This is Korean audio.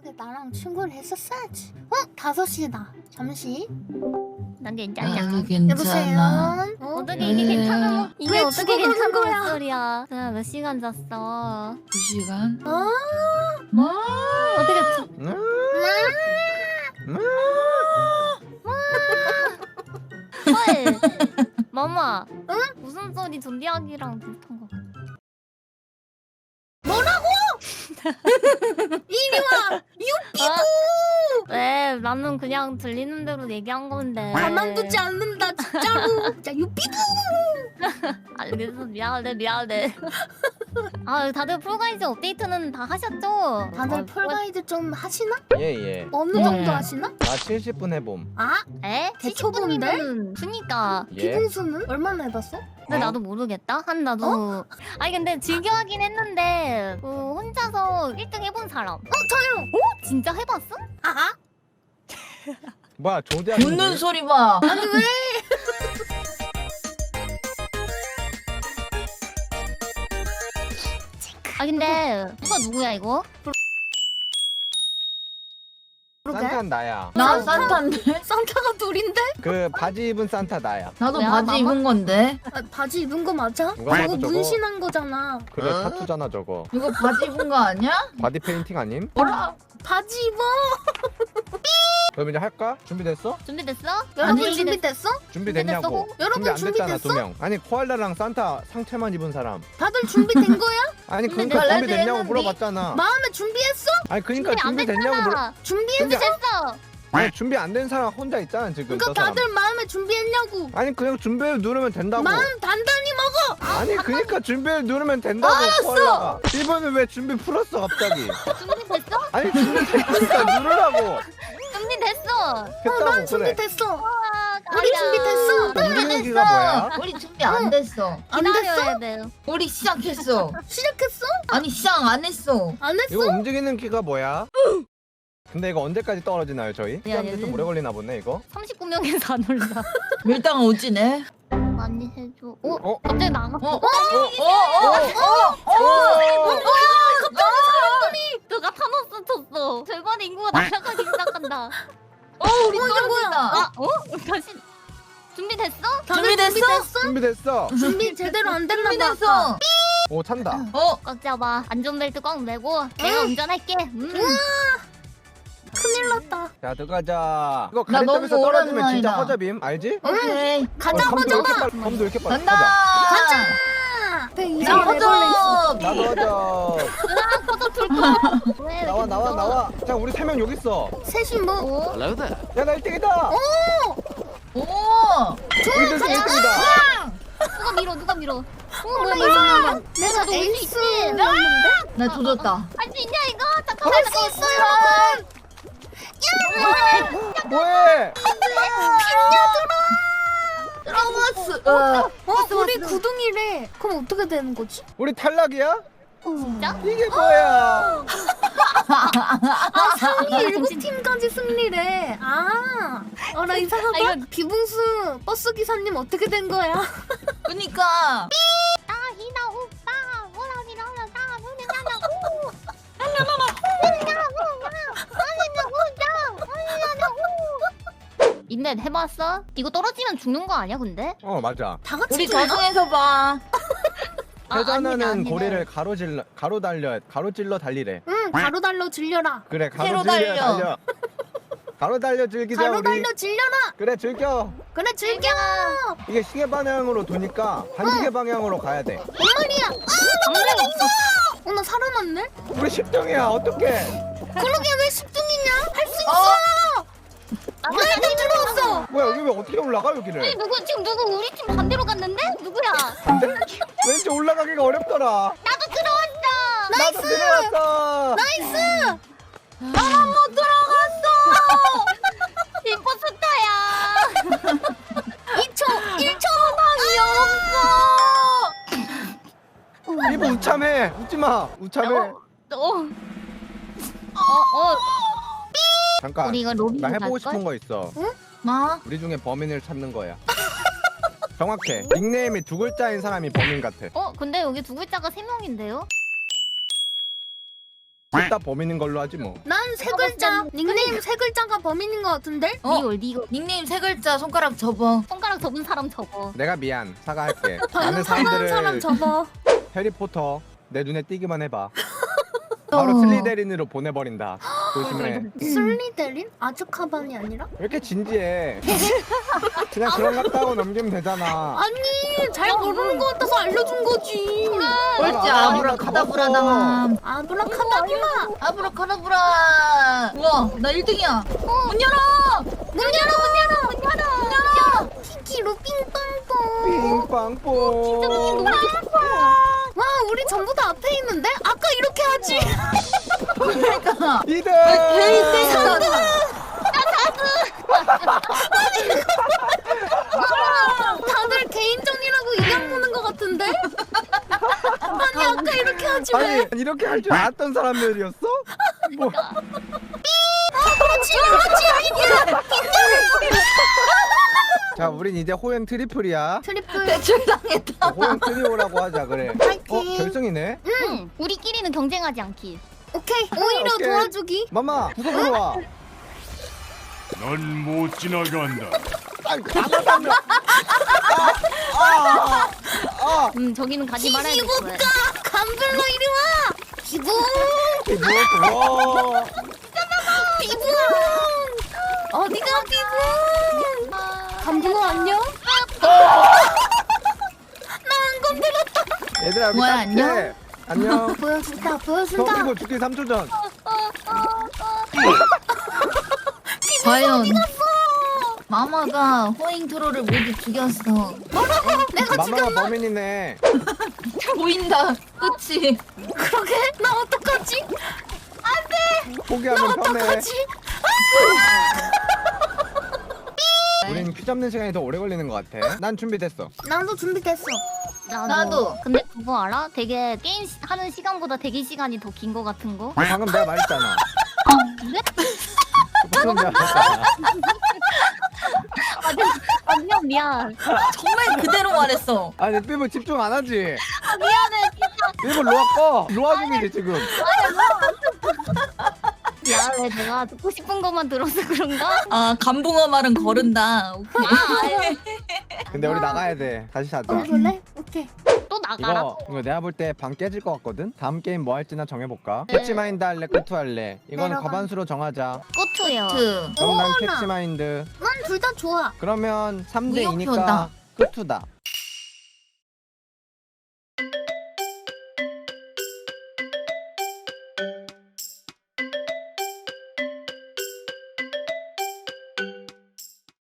그러게 나랑 친구를 했었어야지. 어? 5시다. 잠시. 난 나도 괜찮냐? 여보세요? 괜찮아. 어? 어떻게 이게 네. 괜찮아? 이게 왜 어떻게 죽어가는 괜찮은 거야? 목소리야? 그냥 몇 시간 잤어? 두 시간? 어? 뭐? 어떻게 두... 헐! 마마. 응? 무슨 소리 좀비하기랑 비슷한 거 같아. 이리 와! 어? 왜? 나는 그냥 들리는 대로 얘기한 건데. 가만두지 않는다 진짜로. 자 유피부. 알겠어. 미안해, 미안해. 아, 다들 풀가이즈 업데이트는 다 하셨죠? 다들 어, 폴가이드 좀 하시나? 예예. 어느 네. 정도 하시나? 나 70분 해봄. 아? 에? 대초보인데? 70분이면 그니까. 예. 비공수는 얼마나 해봤어? 근데 나도 모르겠다. 한 나도. 아니 근데 즐겨 하긴 했는데 그 혼자서 1등 해본 사람. 어 저요. 진짜 해봤어? 아? 뭐야 조대 웃는 소리 봐. 아니 왜? 아 근데 누가 누구야 이거? 산타 나야. 나 산타인데? 산타가 둘인데? 그 바지 입은 산타 나야. 나도 뭐야, 바지 마마? 입은 건데. 아, 바지 입은 거 맞아? 누가 저거 문신한 거잖아. 그래 타투잖아 저거. 이거 바지 입은 거 아니야? 바디 페인팅 아님? 뭐라? 바지 입어. 그럼 이제 할까? 준비됐어? 준비됐어? 여러분 아니, 준비됐어? 준비됐냐고. 여러분 준비 안 됐잖아 준비됐어? 두 명. 아니 코알라랑 산타 상체만 입은 사람. 다들 준비된 거야? 아니. 그러니까 준비됐냐고. 물어봤잖아. 마음에 준비했어? 아니 그러니까 준비 안 준비됐냐고 물어. 됐잖아. 준비 됐어. 아니 준비 안 된 사람 혼자 있잖아 지금. 그러니까 저 사람. 다들 마음에 준비했냐고. 아니 그냥 준비를 누르면 된다고. 마음 단단히 먹어. 아니 그러니까 준비를 누르면 된다고 코알라가. 이번엔 왜 준비 풀었어 갑자기? 준비 됐어? 아니 준비 됐으니까 누르라고. 준비됐어. 했다고 난 그래. 준비됐어. 아, 우리. 준비됐어. 기가 뭐야? 우리 준비 안 됐어. 안 됐어? 기다려야 돼. 우리 시작했어. 시작했어? 아니 시작 안 했어. 안 했어? 이거 움직이는 키가 뭐야? 근데 이거 언제까지 떨어지나요 저희? 네, 시간이 좀 네. 오래 걸리나 보네 이거 39명에서 안 올라. 밀당 오지네. 많이 해줘. 어? 어? 갑자기 나가. 어? 어? 어? 어? 어? 누가 타노스 쳤어. 절반 인구가 날아가기 시작한다. 어? 우리 어, 이게 뭐야? 떨어진다. 아, 어? 다시 준비됐어? 준비됐어? 준비됐어 준비 제대로 안 됐나 봐. 준비됐어. 오 찬다 어? 꽉 잡아. 안전벨트 꽉 매고 내가 운전할게. 음. 큰일 났다. 자 들어가자 이거 나 너무 떨어지면 진짜 오랜만이다. 허접임 알지? 오케이. 가자 어, 검도 왜 허접아. 검도 왜 이렇게 빨리 간다. 가자 아, 앞에 나 이상한 애벌레 있어. 허접. 나도 왜 나와 나와 나와 자 우리 세 명 여기 있어 셋이 뭐? 오. 야나 1등이다 오. 우리 둘 1등이다 누가 밀어? 누가 밀어? 어, 뭐야, 나 뭐야, 뭐야. 내가 수 에이스. 있지. 나 조졌다. 할수 있냐 이거? 잠깐만. 할수 있어 여러분. 뭐해 트러버스. 어. 어 우리 구둥이래. 그럼 어떻게 되는 거지? 우리 탈락이야? 진짜? 이게 뭐야 아 아, 일곱 정신- 팀까지 승리래. 아, 어나 이상하다. 아, 이거- 비붕수 버스 기사님 어떻게 된 거야? 그니까. 인넷 해봤어? 이거 떨어지면 죽는 거 아니야 근데? 어 맞아 다 같이 우리 죽나? 저승에서 봐. 아, 회전하는 아니네, 아니네. 고리를 가로질러 가로 달려 가로질러 달리래 응, 가로 달려 질려라. 그래 세로 가로 질려 달려. 달려 가로 달려 즐기자 가로 우리 달려 질려라. 그래 즐겨 그래 즐겨. 이게 시계 방향으로 도니까 반시계 방향으로 가야 돼 뭔 말이야? 아, 나 떨어졌어. 어, 나 살아났네. 우리 10등이야 어떡해 그러게 왜 10등이냐? 할 수 있어. 어. 아, 나 일단 들어왔어. 뭐야 여기 왜 어떻게 올라가 여기를 누구 지금 누구 우리 팀 반대로 갔는데? 누구야? 왠지 올라가기가 어렵더라 나도 들어왔어. 나도 들어왔어 나이스. 나만 못 들어갔어. 임포스터야. 2초, 1초. 없어. 이거 우참해 웃지 마 우참해 어. 어. 어. 잠깐 우리 이거 로비로 나 해보고 갈걸? 싶은 거 있어 뭐? 우리 중에 범인을 찾는 거야 정확해 닉네임이 두 글자인 사람이 범인 같아 어 근데 여기 두 글자가 세 명인데요? 둘다 범인인 걸로 하지 뭐. 난 세 글자. 닉네임 세 글자가 범인인 것 같은데? 어? 리올 리올 닉네임 세 글자 손가락 접어. 손가락 접은 사람 접어. 내가 미안 사과할게. 방금 많은 사과한 사람 사람들을 접어. 해리포터 내 눈에 띄기만 해봐. 바로 슬리데린으로 보내버린다. 조심해. 슬리데린? 아즈카반이 아니라? 왜 이렇게 진지해? 그냥 그런 것 따고 넘기면 되잖아. 아니 잘 모르는 것 같아서 알려준 거지. 옳지 아, 아브라카다브라다. 아브라카다브라. 아브라카다브라. 우와 나 1등이야. 문 열어. 문 열어 문 열어 문 열어 문 열어. 키키로 삥빵뽕. 빙빵뽕. 와 우리 전부 다 앞에 있는데? 아까 이렇게 하지. 그러니까. 이등. 다들 개인 정리라고 이양 보는 것 같은데? 아니 아까 이렇게 하지 왜? 아니 이렇게 할 줄 알았던 사람들이었어? 뭐 그렇지 그렇지 아이디야. 자, 우린 이제 호연 트리플이야. 트리플 대출 당했다. 호연 트리오라고 하자 그래. 파이팅. 어, 결승이네. 응. 우리끼리는 경쟁하지 않기. 오케이 오히려 오케이. 도와주기. 마마, 구석으로 와. 넌 못 지나간다. 아이, 나가면. 아, 아, 음 저기는 가지 말아야겠어. 기부가 감별로 이리 와. 이게 뭐야? 비부 어디가 비부? 감붕어 안녕? 나안 건드렸다. 얘들아, 여기 뭐야, 따뜻해. 안녕? 안녕. 보여준다 저 보여준다. 피부 죽기 3초 전. 과연 마마가 호잉 트롤을 모두 죽였어. 내가 마마가? 범인이네. 보인다. 그치? 그러게 나 어떡하지? 나 포기하면 편해. 어떡하지? 우린 퀴 잡는 시간이 더 오래 걸리는 것 같아. 난 준비됐어. 나도 준비됐어. 나도. 나도. 근데 그거 알아? 되게 게임 시, 하는 시간보다 대기 시간이 더 긴 거 같은 거? 방금 내가 말했잖아. 그래? 방금 내가 말했잖아. 아, 네. 아 미안 미안. 정말 그대로 말했어. 아니, 내 피부 집중 안 하지? 아, 미안해 진짜. 일본 로아 꺼. 로아 중이지, 지금. 미안해 내가 듣고 싶은 것만 들어서 그런가? 아 감붕어 말은 거른다. 오케이. 근데 우리 나가야 돼. 다시 하자. 해볼래? 오케이. 또 나가라. 이거 이거 내가 볼 때 방 깨질 것 같거든. 다음 게임 뭐 할지나 정해볼까? 네. 캐치 마인드 할래, 꾸투 할래. 이거는 내려가. 과반수로 정하자. 꼬투요. 트. 그럼 난 어머나. 캐치 마인드. 난 둘 다 좋아. 그러면 3대 무역표다. 2니까 꾸투다.